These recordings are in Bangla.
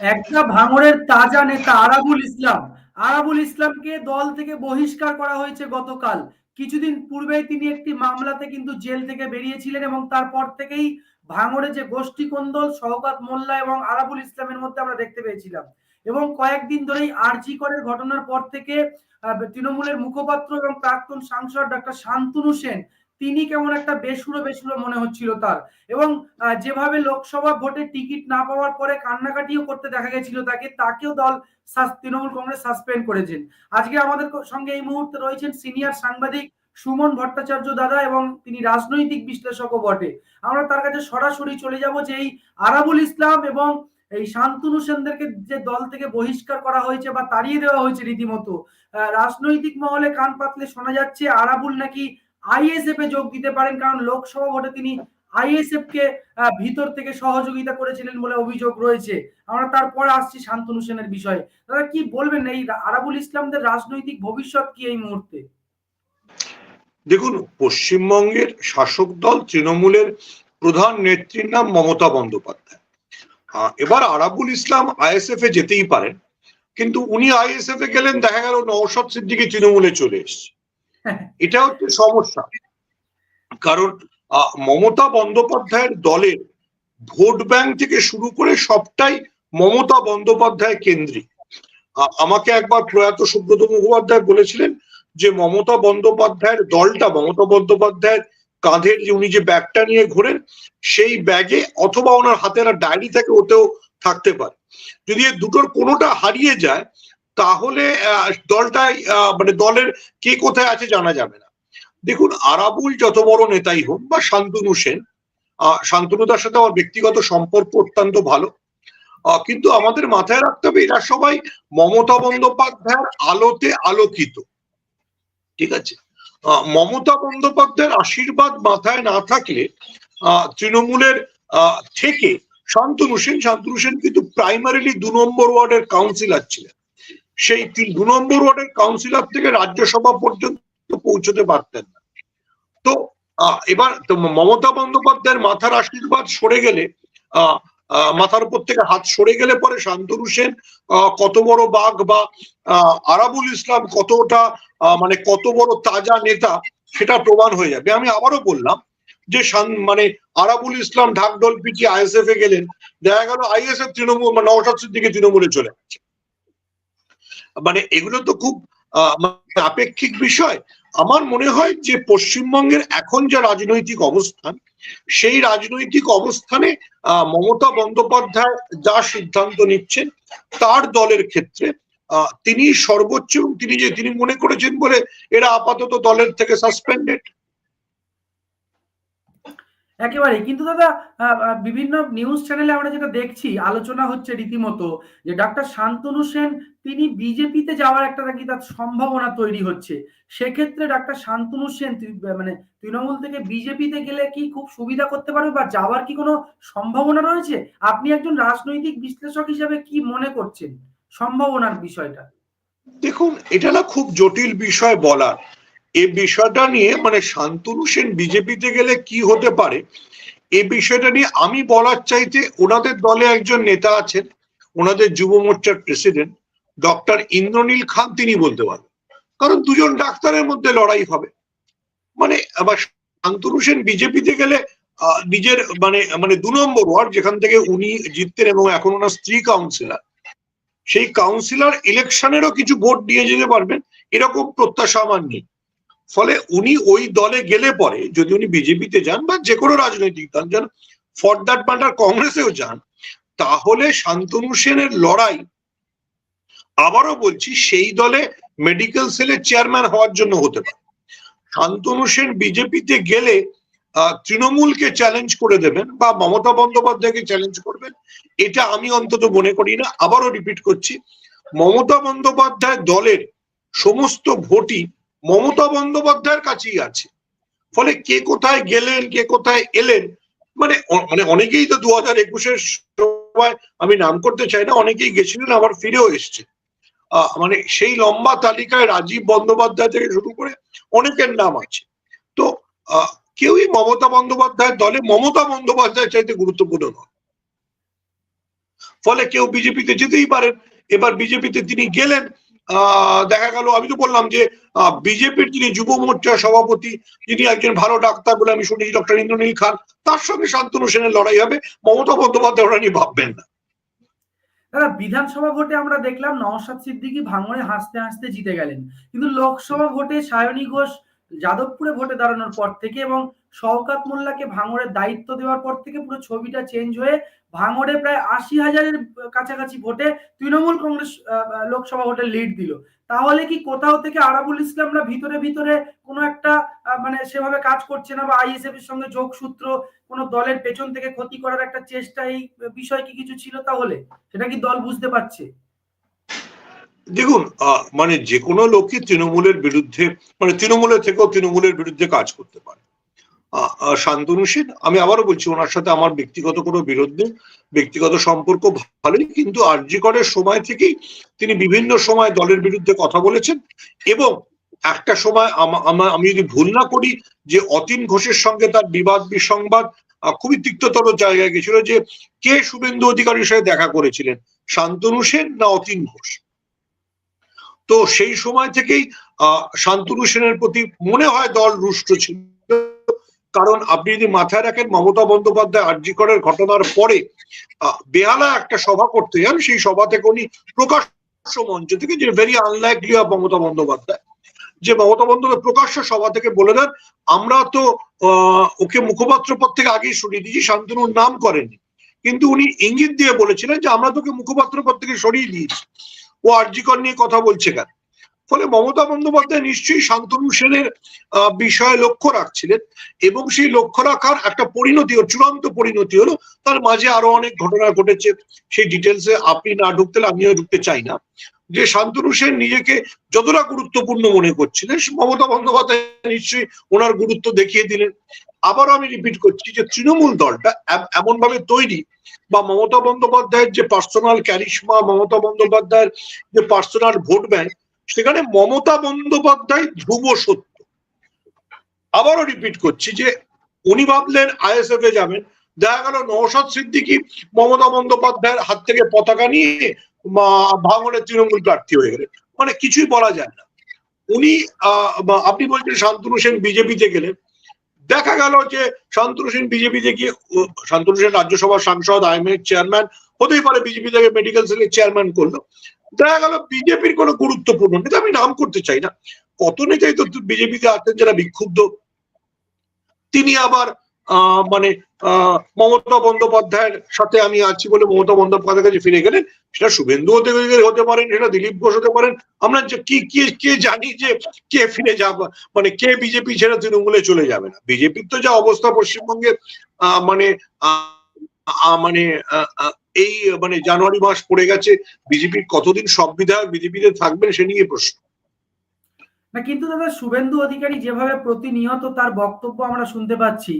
একটা ভাঙরের তাজা নেতা, আরাবুল ইসলাম। আরাবুল ইসলামকে দল থেকে বহিষ্কার করা হয়েছে গতকাল। কিছুদিন পূর্বেই তিনি একটি মামলাতে কিন্তু জেল থেকে বেরিয়েছিলেন এবং তারপর থেকেই ভাঙড়ে যে গোষ্ঠী কোন্দল শওকাত মোল্লা এবং আরাবুল ইসলামের মধ্যে আমরা দেখতে পেয়েছিলাম। এবং কয়েকদিন ধরেই আরজি করের ঘটনার পর থেকে তৃণমূলের মুখপাত্র এবং প্রাক্তন সাংসদ ডক্টর শান্তনু সেন তিনি কেমন একটা বেসুরো বেসুরো মনে হচ্ছিল তার। এবং যেভাবে লোকসভা ভোটে টিকিট না পাওয়ার পরে কান্নাকাটিও করতে দেখা গেছিল তাকে, তাকেও দল তৃণমূল কংগ্রেস সাসপেন্ড করেছেন। আজকে আমাদের সঙ্গে এই মুহূর্তে রয়েছেন সিনিয়র সাংবাদিক সুমন ভট্টাচার্য দাদা এবং তিনি রাজনৈতিক বিশ্লেষকও বটে। আমরা তার কাছে সরাসরি চলে যাব যে এই আরাবুল ইসলাম এবং এই শান্তনু সেনদেরকে যে দল থেকে বহিষ্কার করা হয়েছে বা তাড়িয়ে দেওয়া হয়েছে রীতিমতো রাজনৈতিক মহলে কান পাতলে শোনা যাচ্ছে আরাবুল নাকি আইএসএফ এ যোগ দিতে পারেন, কারণ লোকসভা ভোটে তিনি আইএসএফ কে ভিতর থেকে সহযোগিতা করেছিলেন বলে অভিযোগ রয়েছে। আমরা তারপর আসছি শান্তনু সেনের বিষয়ে। দাদা, কি বলবেন? এই আরাবুল ইসলামদের রাজনৈতিক ভবিষ্যৎ কি এই মুহূর্তে? দেখুন, পশ্চিমবঙ্গের শাসক দল তৃণমূলের প্রধান নেত্রীর নাম মমতা বন্দ্যোপাধ্যায়। এবার আরাবুল ইসলাম আইএসএফ এ যেতেই পারেন, কিন্তু উনি আইএসএফ এ গেলেন, দেখা গেল নওশাদ সিদ্দিকি তৃণমূলে চলে এসছে। এটা হচ্ছে সমস্যা। কারণ মমতা বন্দ্যোপাধ্যায়ের দলের ভোট ব্যাংক থেকে শুরু করে সবটাই মমতা বন্দ্যোপাধ্যায় কেন্দ্রিক। আমাকে একবার প্রয়াত সুব্রত মুখোপাধ্যায় বলেছিলেন যে, মমতা বন্দ্যোপাধ্যায়ের দলটা, মমতা বন্দ্যোপাধ্যায়ের কাঁধের যে উনি যে ব্যাগটা নিয়ে ঘোরেন, সেই ব্যাগে অথবা ওনার হাতে একটা ডায়েরি থাকে, ওতেও থাকতে পারে। যদি দুটোর কোনোটা হারিয়ে যায় তাহলে দলটাই মানে দলের কে কোথায় আছে জানা যাবে না। দেখুন, আরাবুল যত বড় নেতাই হোক বা শান্তনু সেন শান্তনুদার সাথে আমার ব্যক্তিগত সম্পর্ক অত্যন্ত ভালো। কিন্তু আমাদের মাথায় রাখতে হবে, এরা সবাই মমতা বন্দ্যোপাধ্যায়ের আলোতে আলোকিত। ঠিক আছে? মমতা বন্দ্যোপাধ্যায়ের আশীর্বাদ মাথায় না থাকলে তৃণমূলের থেকে শান্তনু সেন শান্তনু সেন কিন্তু প্রাইমারিলি দু নম্বর ওয়ার্ডের কাউন্সিলর ছিলেন। সেই তিন- দু নম্বর ওয়ার্ডের কাউন্সিলর থেকে রাজ্যসভা পর্যন্ত পৌঁছতে পারতেন না। তো এবার মমতা বন্দ্যোপাধ্যায়ের মাথার আশীর্বাদ সরে গেলে মাথার উপর থেকে হাত সরে গেলে পরে শান্তনু সেন কত বড় বাঘ বা আরাবুল ইসলাম কতটা মানে কত বড় তাজা নেতা, সেটা প্রমাণ হয়ে যাবে। আমি আবারও বললাম যে মানে আরাবুল ইসলাম ঢাকঢোল পিটিয়ে আইএসএফ এ গেলেন, দেখা গেল আইএসএফ তৃণমূল মানে নওশাদ সিদ্দিকি তৃণমূলে চলে গেছে। মানে এগুলো তো খুব মানে আপেক্ষিক বিষয়। আমার মনে হয় যে পশ্চিমবঙ্গের এখন যা রাজনৈতিক অবস্থান, সেই রাজনৈতিক অবস্থানে মমতা বন্দ্যোপাধ্যায় যা সিদ্ধান্ত নিচ্ছেন, তার দলের ক্ষেত্রে তিনি সর্বোচ্চ এবং তিনি যে, তিনি মনে করেছেন বলে এরা আপাতত দলের থেকে সাসপেন্ডেড একেবারে কিন্তু দাদা বিভিন্ন নিউজ চ্যানেলে আমরা যেটা দেখছি, আলোচনা হচ্ছে রীতিমতো যে ডাক্তার শান্তনু সেন, তিনি বিজেপিতে যাওয়ার একটা নাকি তার সম্ভাবনা তৈরি হচ্ছে। সেক্ষেত্রে ডাক্তার শান্তনু সেন মানে তৃণমূল থেকে বিজেপিতে গেলে কি খুব সুবিধা করতে পারবে বা যাওয়ার কি কোনো সম্ভাবনা রয়েছে? আপনি একজন রাজনৈতিক বিশ্লেষক হিসাবে কি মনে করছেন সম্ভাবনার বিষয়টা? দেখুন, এটা না খুব জটিল বিষয় বলার। এই বিষয়টা নিয়ে মানে শান্তনু সেন বিজেপিতে গেলে কি হতে পারে, এ বিষয়টা নিয়ে আমি বলার চাইতে ওনাদের দলে একজন নেতা আছেন, ওনাদের যুব মোর্চার প্রেসিডেন্ট, ডক্টর ইন্দ্রনীল খান তিনি বলতে পারবেন কারণ দুজন ডাক্তারের মধ্যে লড়াই হবে। মানে আবার শান্তনু সেন বিজেপিতে গেলে নিজের মানে মানে দু নম্বর ওয়ার্ড যেখান থেকে উনি জিততেন এবং এখন ওনার স্ত্রী কাউন্সিলর, সেই কাউন্সিলর ইলেকশনেরও কিছু ভোট নিয়ে যেতে পারবেন, এরকম প্রত্যাশা আমার নেই। ফলে উনি ওই দলে গেলে পরে যদি উনি বিজেপিতে যান বা যে কোনো রাজনৈতিক দল যান, ফর দ্যাট ম্যাটার কংগ্রেসেও যান, তাহলে শান্তনু সেনের লড়াই, আবারও বলছি সেই দলে মেডিকেল সেলের চেয়ারম্যান হওয়ার জন্য হতে পারে। শান্তনু সেন বিজেপিতে গেলে তৃণমূলকে চ্যালেঞ্জ করে দেবেন বা মমতা বন্দ্যোপাধ্যায়কে চ্যালেঞ্জ করবেন, এটা আমি অন্তত মনে করি না, আবারও রিপিট করছি, মমতা বন্দ্যোপাধ্যায় দলের সমস্ত ভোটই মমতা বন্দ্যোপাধ্যায়ের কাছেই আছে। ফলে কে কোথায় গেলেন, কে কোথায় এলেন মানে মানে অনেকেই তো দু হাজার একুশের সময় আমি নাম করতে চাই না, অনেকেই গেছিলেন, আবার ফিরেও এসছে। মানে সেই লম্বা তালিকায় রাজীব বন্দ্যোপাধ্যায় থেকে শুরু করে অনেকের নাম আছে। তো কেউই মমতা বন্দ্যোপাধ্যায়ের দলে মমতা বন্দ্যোপাধ্যায় চাইতে গুরুত্বপূর্ণ নয় ফলে কেউ বিজেপিতে যেতেই পারেন, এবার বিজেপিতে তিনি গেলেন দেখা গেল, আমি তো বললাম যে বিজেপির যিনি যুব মোর্চার সভাপতি, যিনি একজন ভালো ডাক্তার বলে আমি শুনেছি, ডক্টর ইন্দ্রনীল খান, তার সঙ্গে শান্তনু সেনের লড়াই হবে, মমতা বন্দ্যোপাধ্যায় ওরা নিয়ে ভাববেন না। দাদা, বিধানসভা ভোটে আমরা দেখলাম নওশাদ সিদ্দিকী ভাঙড়ে হাসতে হাসতে জিতে গেলেন। কিন্তু লোকসভা ভোটে সায়নী ঘোষ যাদবপুরে ভোটে দাঁড়ানোর পর থেকে এবং শওকাত মোল্লাকে ভাঙড়ের দায়িত্ব দেওয়ার পর থেকে পুরো ছবিটা চেঞ্জ হয়ে ভাঙড়ে প্রায় আশি হাজারের কাছাকাছি ভোটে তৃণমূল কংগ্রেস লোকসভা ভোটে লিড দিল। তাহলে কি কোথাও থেকে আরাবুল ইসলামরা ভিতরে ভিতরে কোনো একটা মানে সেভাবে কাজ করছে না বা আইএসএফ এর সঙ্গে যোগসূত্র কোনো দলের পেছন থেকে ক্ষতি করার একটা চেষ্টা, এই বিষয় কি কিছু ছিল তাহলে? সেটা কি দল বুঝতে পারছে? দেখুন মানে যে কোনো লোকই তৃণমূলের বিরুদ্ধে মানে তৃণমূলের থেকেও তৃণমূলের বিরুদ্ধে কাজ করতে পারে। শান্তনু সেন, আমি আবারও বলছি, ওনার সাথে আমার ব্যক্তিগত কোনো বিরোধ নেই, ব্যক্তিগত সম্পর্ক ভালোই, কিন্তু আরজিকরের সময় থেকেই তিনি বিভিন্ন সময় দলের বিরুদ্ধে কথা বলেছেন এবং একটা সময় আমা- যদি ভুল না করি যে অতীন ঘোষের সঙ্গে তার বিবাদ বিসংবাদ খুবই তিক্ততর জায়গায় গেছিল যে কে শুভেন্দু অধিকারীর সাথে দেখা করেছিলেন, শান্তনু সেন না অতীন ঘোষ? তো সেই সময় থেকেই শান্তনু সেনের প্রতি মনে হয় দল রুষ্ট ছিল। কারণ আপনি যদি মাথায় রাখেন, মমতা বন্দ্যোপাধ্যায় আর্যিকরের ঘটনার পরে বেহালা একটা সভা করতে যান, সেই সভা থেকে উনি প্রকাশ্য মঞ্চ থেকে, যে very unlikely of Mamata Bandyopadhyay, যে মমতা বন্দ্যোপাধ্যায় প্রকাশ্য সভা থেকে বলে দেন, আমরা তো ওকে মুখপাত্র পদ থেকে আগেই সরিয়ে দিয়েছি, শান্তনুর নাম করেননি কিন্তু উনি ইঙ্গিত দিয়ে বলেছিলেন যে, আমরা তোকে মুখপাত্র পদ থেকে সরিয়ে দিয়েছি। ও আরজিকর নিয়ে কথা বলছে কেন? ফলে মমতা বন্দ্যোপাধ্যায় নিশ্চয়ই শান্তনু সেনের বিষয়ে লক্ষ্য রাখছিলেন এবং সেই লক্ষ্য রাখার একটা পরিণতি চূড়ান্ত পরিণতি হলো, তার মাঝে আরও অনেক ঘটনা ঘটেছে। সেই ডিটেলসে আপনি না ঢুকতে আমিও ঢুকতে চাই না। যে শান্তনু সেন নিজেকে যতটা গুরুত্বপূর্ণ মনে করছিলেন, মমতা বন্দ্যোপাধ্যায় নিশ্চয়ই ওনার গুরুত্ব দেখিয়ে দিলেন। আবারও আমি রিপিট করছি যে তৃণমূল দলটা এমন ভাবে তৈরি বা মমতা বন্দ্যোপাধ্যায়ের যে পার্সোনাল ক্যারিশমা মমতা বন্দ্যোপাধ্যায়ের যে পার্সোনাল ভোট ব্যাংক সেখানে মমতা বন্দ্যোপাধ্যায় ধ্রুব সত্য। আবারও রিপিট করছি যে উনি ভাবলেন আইএসএফ এ যাবেন। দেখা গেল নৌসাদ সিদ্দিকি মমতা বন্দ্যোপাধ্যায়ের হাত থেকে পতাকা নিয়ে ভাঙনের তৃণমূল প্রার্থী হয়ে গেলেন। মানে কিছুই বলা যায় না। উনি আপনি বলছেন শান্তনু সেন বিজেপিতে গেলেন। দেখা গেল যে শান্তনু বিজেপি থেকে গিয়ে, ও- শান্তনু সেন রাজ্যসভার সাংসদ আইএমএর চেয়ারম্যান, হতেই পারে বিজেপি থেকে মেডিকেল সেলের চেয়ারম্যান করল। দেখা গেল বিজেপির কোনো গুরুত্বপূর্ণ নেতা, আমি নাম করতে চাই না। কত নেতাই তো বিজেপিতে আছেন যারা বিক্ষুব্ধ। তিনি আবার মানে মমতা বন্দ্যোপাধ্যায়ের সাথে আমি আছি বলে মমতা বন্দ্যোপাধ্যায়ের কাছে ফিরে গেলেন সেটা শুভেন্দু অধিকারী হতে পারেন, সেটা দিলীপ ঘোষ হতে পারেন। আমরা কি, কে কে জানি যে কে ফিরে যাব মানে কে বিজেপি ছেড়ে তৃণমূলে চলে যাবে না। বিজেপির তো যা অবস্থা পশ্চিমবঙ্গে মানে মানে এই মানে জানুয়ারি মাস পড়ে গেছে, বিজেপির কতদিন সব বিধায়ক বিজেপিতে থাকবেন সে নিয়ে প্রশ্ন। না, কিন্তু দাদা শুভেন্দু অধিকারী যেভাবে প্রতিনিয়ত তার বক্তব্য আমরা শুনতে পাচ্ছি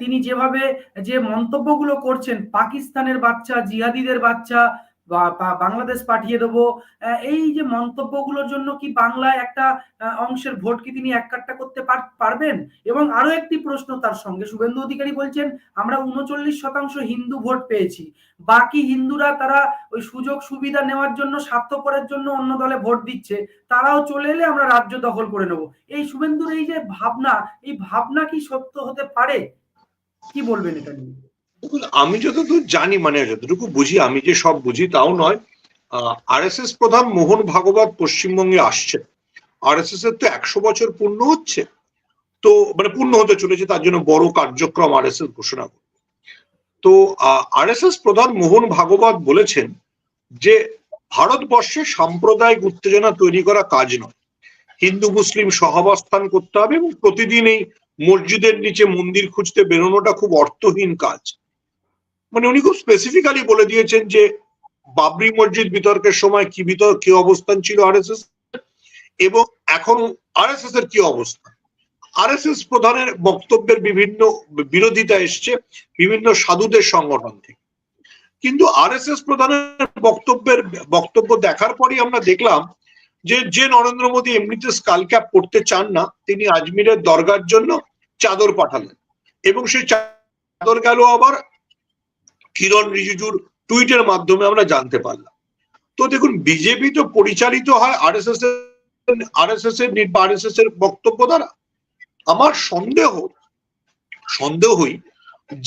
তিনি যেভাবে যে মন্তব্যগুলো করছেন, পাকিস্তানের বাচ্চা, জিহাদিদের বাচ্চা বাংলাদেশ পাঠিয়ে দেবো। এই যে মন্তব্যগুলোর জন্য কি বাংলায় একটা অংশের ভোট কি তিনি এককাট্টা করতে পার- পারবেন? এবং আরও একটি প্রশ্ন তার সঙ্গে। শুভেন্দু অধিকারী বলছেন, আমরা উনচল্লিশ শতাংশ হিন্দু ভোট পেয়েছি। বাকি হিন্দুরা তারা ওই সুযোগ সুবিধা নেওয়ার জন্য, স্বার্থপরের জন্য অন্য দলে ভোট দিচ্ছে। তারাও চলে এলে আমরা রাজ্য দখল করে নেব। এই শুভেন্দুর এই যে ভাবনা, এই ভাবনা কি সত্য হতে পারে? কি বলবেন এটা নিয়ে? দেখুন, আমি যতদূর জানি মানে যতটুকু বুঝি, আমি যে সব বুঝি তাও নয় আরএসএস প্রধান মোহন ভাগবত পশ্চিমবঙ্গে আসছে। আরএসএস এর তো একশো বছর পূর্ণ হচ্ছে। তো মানে পূর্ণ হতে চলেছে, তার জন্য বড় কার্যক্রম আরএসএস ঘোষণা করবে। তো আরএসএস প্রধান মোহন ভাগবত বলেছেন যে, ভারতবর্ষে সাম্প্রদায়িক উত্তেজনা তৈরি করা কাজ নয়। হিন্দু, মুসলিম সহাবস্থান করতে হবে এবং প্রতিদিন এই মসজিদের নিচে মন্দির খুঁজতে বেরোনোটা খুব অর্থহীন কাজ। মানে উনি খুব স্পেসিফিক্যালি বলে দিয়েছেন যে বাবরি মসজিদ বিতর্কের সময় কি বিতর্ক কি অবস্থান ছিল আরএসএস এবং এখন আরএসএস এর কি অবস্থান আরএসএস প্রধানের বক্তব্যের বিভিন্ন বিরোধিতা এসছে বিভিন্ন সাধুদের সংগঠন থেকে। কিন্তু আরএসএস প্রধানের বক্তব্যের, বক্তব্য দেখার পরই আমরা দেখলাম যে যে নরেন্দ্র মোদী এমনিতে স্কাল ক্যাপ পড়তে চান না, তিনি আজমিরের দরগার জন্য চাদর পাঠালেন। এবং সেই চাদর গেল আবার কিরণ রিজিজুর টুইটের মাধ্যমে আমরা জানতে পারলাম। তো দেখুন বিজেপি তো পরিচালিত হয় আরএসএস এর আরএসএস এর আরএসএস এর বক্তব্য দ্বারা। আমার সন্দেহ, সন্দেহই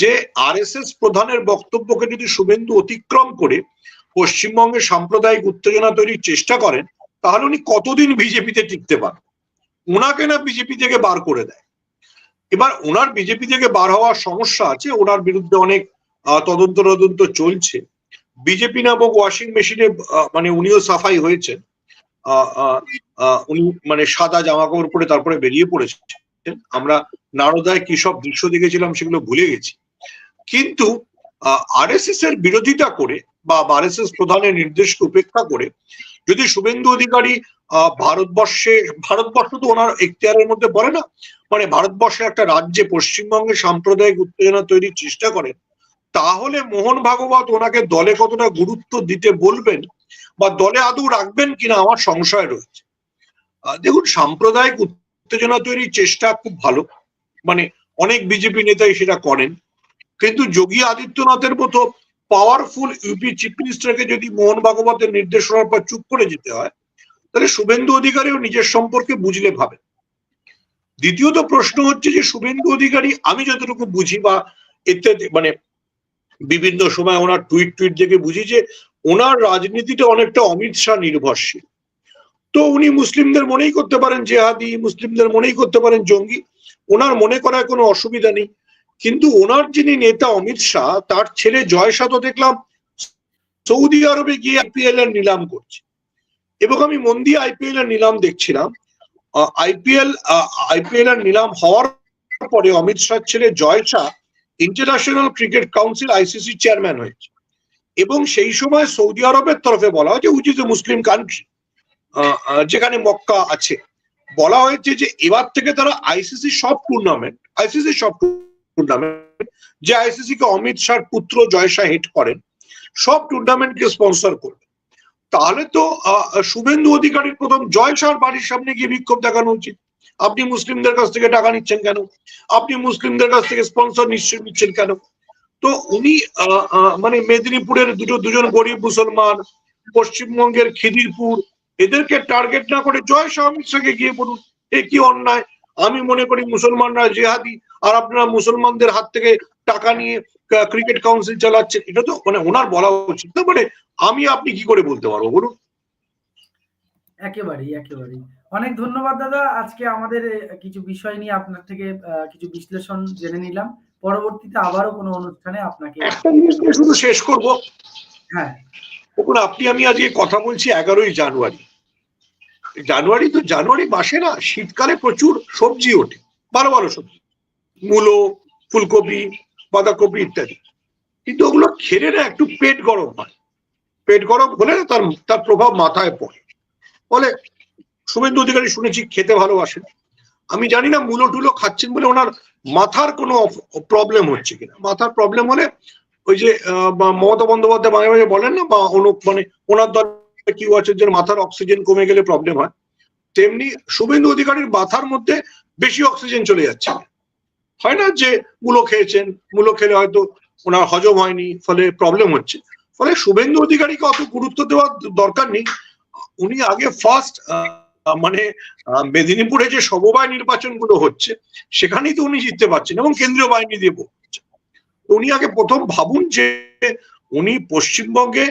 যে আরএসএস প্রধানের বক্তব্যকে যদি শুভেন্দু অতিক্রম করে পশ্চিমবঙ্গে সাম্প্রদায়িক উত্তেজনা তৈরির চেষ্টা করেন, তাহলে উনি কতদিন বিজেপিতে টিকতে পারেন ওনাকে না বিজেপি থেকে বার করে দেয়? এবার ওনার বিজেপি থেকে বার হওয়ার সমস্যা আছে, ওনার বিরুদ্ধে অনেক তদন্ত তদন্ত চলছে। বিজেপি নামক ওয়াশিং মেশিনে মানে উনিও সাফাই আহ, উনি মানে সাদা জামা কাপড় পরে তারপরে বেরিয়ে পড়েছেন। আমরা নারদায় কি সব দৃশ্য দেখেছিলাম সেগুলো ভুলে গেছি। কিন্তু আরএসএস এর বিরোধিতা করে বা আরএসএস প্রধানের নির্দেশকে উপেক্ষা করে যদি শুভেন্দু অধিকারী ভারতবর্ষে ভারতবর্ষ তো ওনার এখতিয়ারের মধ্যে পড়ে না মানে ভারতবর্ষে একটা রাজ্যে পশ্চিমবঙ্গে সাম্প্রদায়িক উত্তেজনা তৈরির চেষ্টা করেন তাহলে মোহন ভাগবত ওনাকে দলে কতটা গুরুত্ব দিতে বলবেন বা দলে আদৌ রাখবেন কিনা আমার সংশয় রয়েছে। দেখুন, সাম্প্রদায়িক উত্তেজনা তৈরির চেষ্টা খুব ভালো। মানে অনেক বিজেপি নেতাই সেটা করেন। কিন্তু যোগী আদিত্যনাথের মতো পাওয়ারফুল ইউপি চিফ মিনিস্টারকে যদি মোহন ভাগবতের নির্দেশনার পর চুপ করে যেতে হয়, তাহলে শুভেন্দু অধিকারীও নিজের সম্পর্কে বুঝলে ভাবে দ্বিতীয়ত প্রশ্ন হচ্ছে যে, শুভেন্দু অধিকারী আমি যতটুকু বুঝি বা এতে মানে বিভিন্ন সময় ওনার টুইট টুইট দেখে বুঝি যে ওনার রাজনীতিটা অনেকটা অমিত শাহ নির্ভরশীল। তো উনি মুসলিমদের মনেই করতে পারেন জেহাদি, মুসলিমদের মনেই করতে পারেন জঙ্গি, ওনার মনে করায় কোনো অসুবিধা নেই। কিন্তু ওনার যিনি নেতা অমিত শাহ, তার ছেলে জয় শাহ তো দেখলাম সৌদি আরবে গিয়ে আইপিএল এর নিলাম করছে। এবং আমি মন দিয়ে আইপিএল এর নিলাম দেখছিলাম। আইপিএল আইপিএল এর নিলাম হওয়ার পরে অমিত শাহ ছেলে Jay Shah international cricket council ICC chairman হয়েছে। এবং সেই সময় সৌদি আরবের তরফে বলা হয় যে উইচ এ মুসলিম কান্ট্রি যেখানে মক্কা আছে। বলা হয়েছে যে এবার থেকে তারা আইসিসি সব টুর্নামেন্ট আইসিসি সব টুর্নামেন্ট যে আইসিসি কে অমিত শাহর পুত্র জয় শাহ হেড করেন, সব টুর্নামেন্টকে স্পন্সর করবে। তাহলে তো শুভেন্দু অধিকারীর প্রথম জয় শাহর বাড়ির সামনে গিয়ে বিক্ষোভ দেখানো উচিত। আপনি মুসলিমদের কাছ থেকে টাকা নিচ্ছেন কেন? আপনি মুসলিমদের কাছ থেকে স্পন্সর নিশ্চয় নিচ্ছেন কেন? তো উনি মানে মেদিনীপুরের দুটো, দুজন গরিব মুসলমান, পশ্চিমবঙ্গের খিদিরপুর, এদেরকে টার্গেট না করে জয় শাহ গিয়ে বলুন, এ কি অন্যায়? আমি মনে করি মুসলমানরা জেহাদি, আর আপনারা মুসলমানদের হাত থেকে টাকা নিয়ে ক্রিকেট কাউন্সিল চালাচ্ছেন, এটা তো মানে ওনার বলা উচিত না মানে আমি আপনি কি করে বলতে পারব, বলুন। একেবারেই একেবারেই। অনেক ধন্যবাদ দাদা। আজকে আমাদের কিছু বিষয় নিয়ে আপনার থেকে কিছু বিশ্লেষণ জেনে নিলাম। পরবর্তীতে আবারও কোনো অনুষ্ঠানে আপনাকে একটা শুধু শেষ করব। হ্যাঁ। দেখুন আপনি আমি আজকে কথা বলছি এগারোই জানুয়ারি। জানুয়ারি তো জানুয়ারি মাসে না শীতকালে প্রচুর সবজি ওঠে। ভালো ভালো সবজি। মূলো ফুলকপি বাঁধাকপি ইত্যাদি। কিন্তু ওগুলো খেলে না একটু পেট গরম হয়। পেট গরম হলে না তার তার প্রভাব মাথায় পড়ে। বলে শুভেন্দু অধিকারী শুনেছি খেতে ভালোবাসেন। আমি জানি না মূলো টুলো খাচ্ছেন বলে ওনার মাথার কোনো প্রবলেম হচ্ছে কিনা। মাথার প্রবলেম হলে ওই যে মমতা বন্দ্যোপাধ্যায় মাঝে মাঝে বলেন না, বা অনু মানে ওনার দলে কি আছে যে মাথার অক্সিজেন কমে গেলে প্রবলেম হয়, তেমনি শুভেন্দু অধিকারীর মাথার মধ্যে বেশি অক্সিজেন চলে যাচ্ছে। হয় না যে মূলো খেয়েছেন, মূলো খেলে হয়তো ওনার হজম হয়নি, ফলে প্রবলেম হচ্ছে। ফলে শুভেন্দু অধিকারীকে অত গুরুত্ব দেওয়ার দরকার নেই। উনি আগে ফার্স্ট মানে মেদিনীপুরে যে সমবায় নির্বাচনগুলো হচ্ছে, সেখানেই তো উনি জিততে পারছেন এবং কেন্দ্রীয় বাহিনী দিয়ে উনি আগে প্রথম ভাবুন যে উনি পশ্চিমবঙ্গে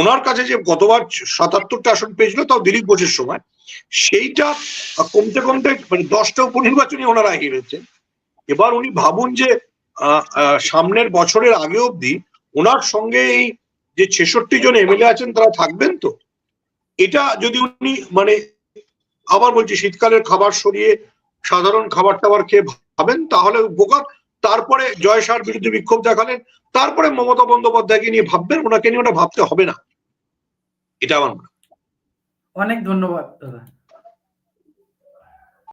ওনার কাছে যে গতবার সাতাত্তরটা আসন পেয়েছিল, তাও দিলীপ ঘোষের সময়, সেইটা কমতে কমতে মানে দশটা উপনির্বাচনে ওনারা হেরেছেন। এবার উনি ভাবুন যে সামনের বছরের আগে অবধি ওনার সঙ্গে এই যে ছেষট্টি জন এমএলএ আছেন, তারা থাকবেন তো? এটা যদি উনি মানে আবার বলছি শীতকালের খাবার সরিয়ে সাধারণ খাবার টাবার খেয়ে ভাবেন, তাহলে উপকার তারপরে জয় সার বিরুদ্ধে বিক্ষোভ দেখালেন, তারপরে মমতা বন্দ্যোপাধ্যায়কে নিয়ে ভাববেন, ওনাকে নিয়ে ওটা ভাবতে হবে না। এটা আমার অনেক ধন্যবাদ, দাদা।